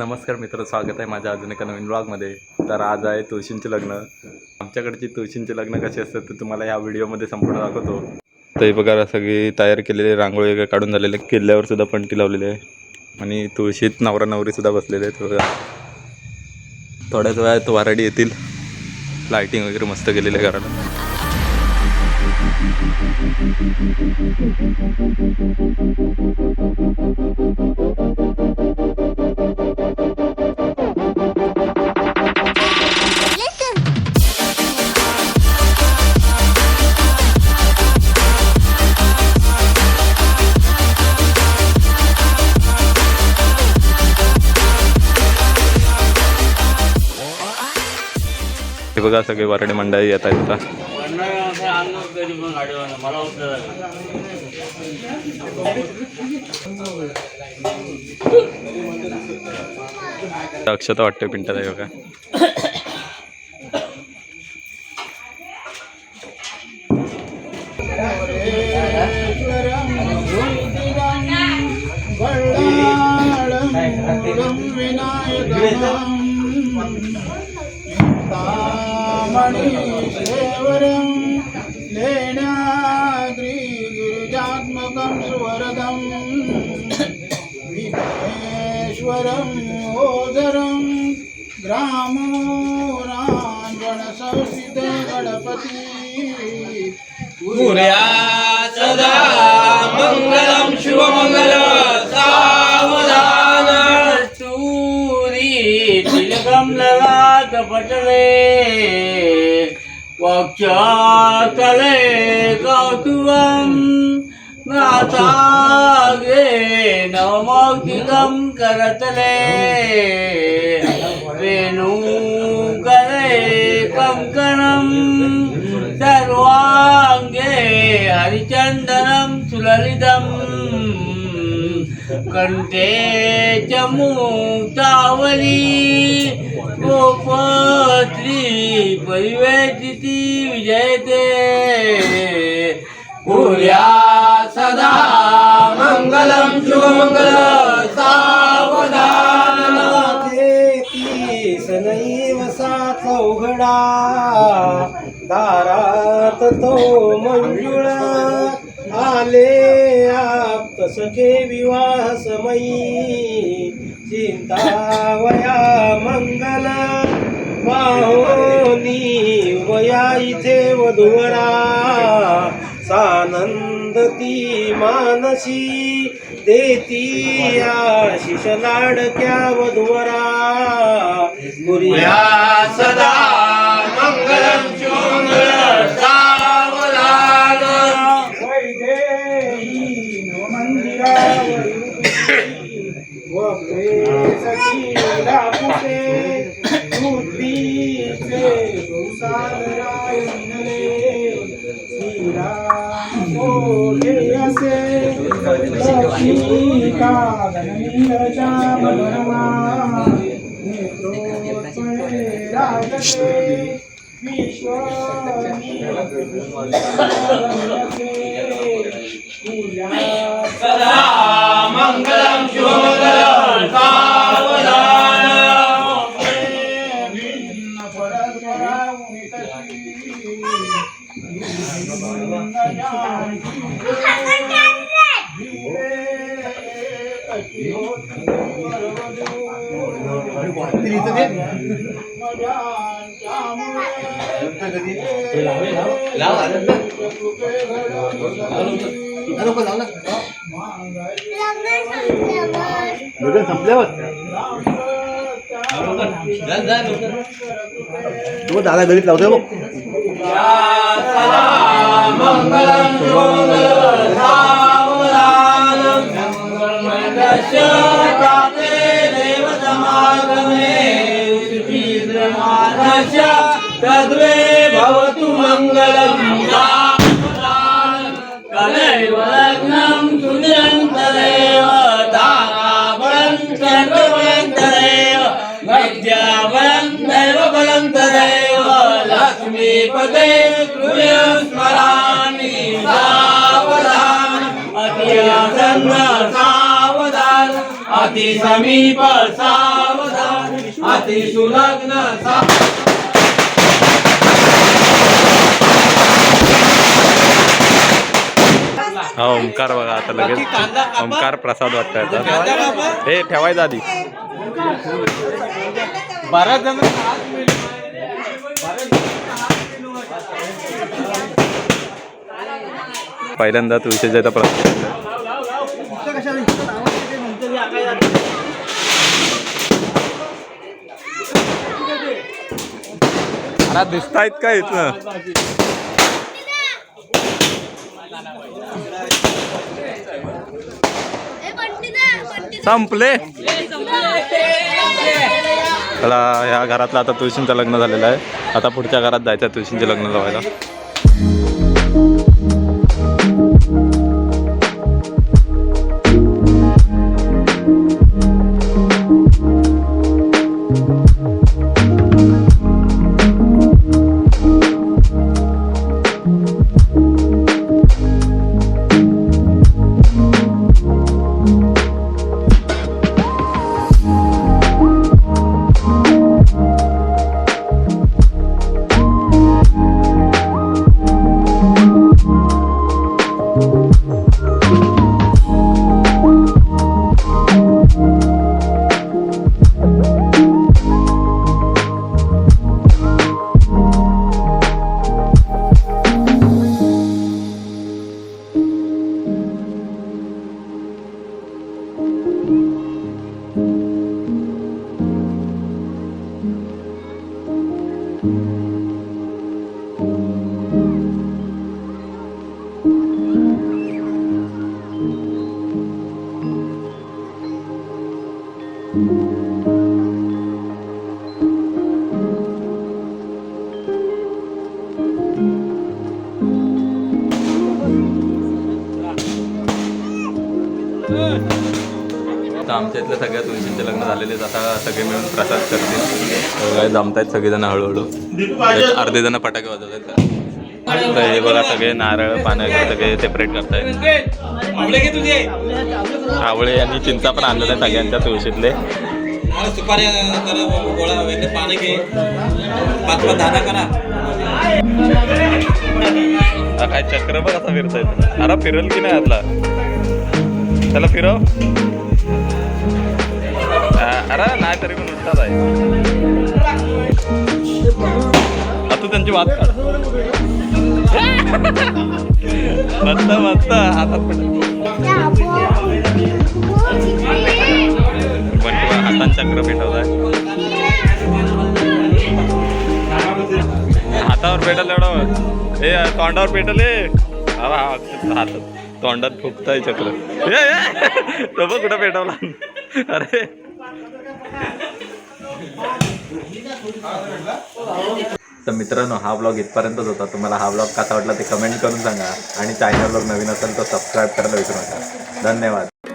नमस्कार मित्र स्वागत आहे माझ्या अजून एका नवीन ब्लॉगमध्ये तर आज आहे तुळशींचे लग्न. आमच्याकडची तुळशींचे लग्न कसे असतात ते तुम्हाला ह्या व्हिडिओमध्ये संपूर्ण दाखवतो. तर हे बघा सगळी तयार केलेली रांगोळी वगैरे काढून झालेले किल्ल्यावर सुद्धा पणती लावलेली आहे. आणि तुळशीत नवरा नवरीसुद्धा बसलेले आहेत बघा. थोड्याच वेळात वाराडी येतील. लायटिंग वगैरे मस्त केलेली आहे घराला. हे बघा सगळे वराडे मंडळी येत आहेत आता. अक्षता वाटते पिंटात आहे बघा. मणीश्वरं लेण्याद्रिगिरिजात्मकं सुवरदं विघ्नेश्वरं ओदरं ग्रामोराञ्जनसंस्थित गणपती. पुर्या பட்டதே வக்ஷாக்கலை கௌதுகம் நாதாகே நவமௌக்திகம் கரத்தலே. வேணுகலை கங்கணம். சர்வாங்கே ஹரிச்சந்தனம் சுலலிதம் कंठे कण्ठे च गोपत्री परिवेशिती विजयते. पुर्या सखे विवाह समयी चिंतावया मंगल. पाहोनी वया इथे वधुवरा. सानंद ती मानसी देती आशिष लाडक्या वधुवरा. पुर्या सदा मंदिरावरी सखी दापुते मूर्तीचे गौसालराय विनले श्रीराम असे मनोरमा राजते सदा दादा गणित लावतोय बघ सदा मङ्गलं शुभमङ्गल सावधान मंगलमयस्य प्राप्ते देवसमागमे सुचिद्रमानस्य तद्वे भवतु मङ्गलम् कलैव लग्नं सुनिरन्तरेव ताराबलं सर्वबलं तदेव विद्याबलं दैवबलं तदेव लक्ष्मीपदे कृय स्मरामि सावधान अति सावधान अति समीप सा अति सुलग्न सा हा ओंकार बघा आता लगेच ओंकार प्रसाद वाटतंय आता. हे ठेवायचं आधी. बराच जण पहिल्यांदा तुळशीच्या इथं प्रसाद. अरे दिसतायत का इथनं? संपले? चला ह्या घरातलं आता तुळशींचं लग्न झालेलं आहे. आता पुढच्या घरात जायचं आहे तुळशींचे लग्न लावायला. तर आमच्या इथल्या सगळ्या तुळशींचे लग्न झालेले आहेत. आता सगळे मिळून प्रसाद करतील. काय जमतायत सगळेजण हळूहळू. अर्धे जण फटाके वाजवतात हे बघा सगळे नारळ पानं सगळे सेपरेट करतायत. आवळे आणि चिंचा पण आणलेल्या आहे सगळ्यांच्या तुळशीतले. सुपारी करा गोळा वगैरे पाणी घे. पाच पाच दहा दहा करा काय चक्र बघ असा फिरतायत अरे फिरल की नाही आतला? त्याला फिरव. अरे नाही तरी पण उठतात आहे आ, तू त्यांची वाद काढ. मस्त मस्त हातात पड पण चक्र पेटवलाय. हातावर पेटल एवढं. हे तोंडावर पेटल अरे हा, हात. तोंडात फुकताय चक्र. हे तो बघ कुठं पेटवला. अरे. तर मित्रांनो हा ब्लॉग इथपर्यंतच होता. तुम्हाला हा ब्लॉग कसा वाटला ते कमेंट करून सांगा. आणि चॅनलवर नवीन असेल तर सबस्क्राईब करायला विसरू नका. धन्यवाद.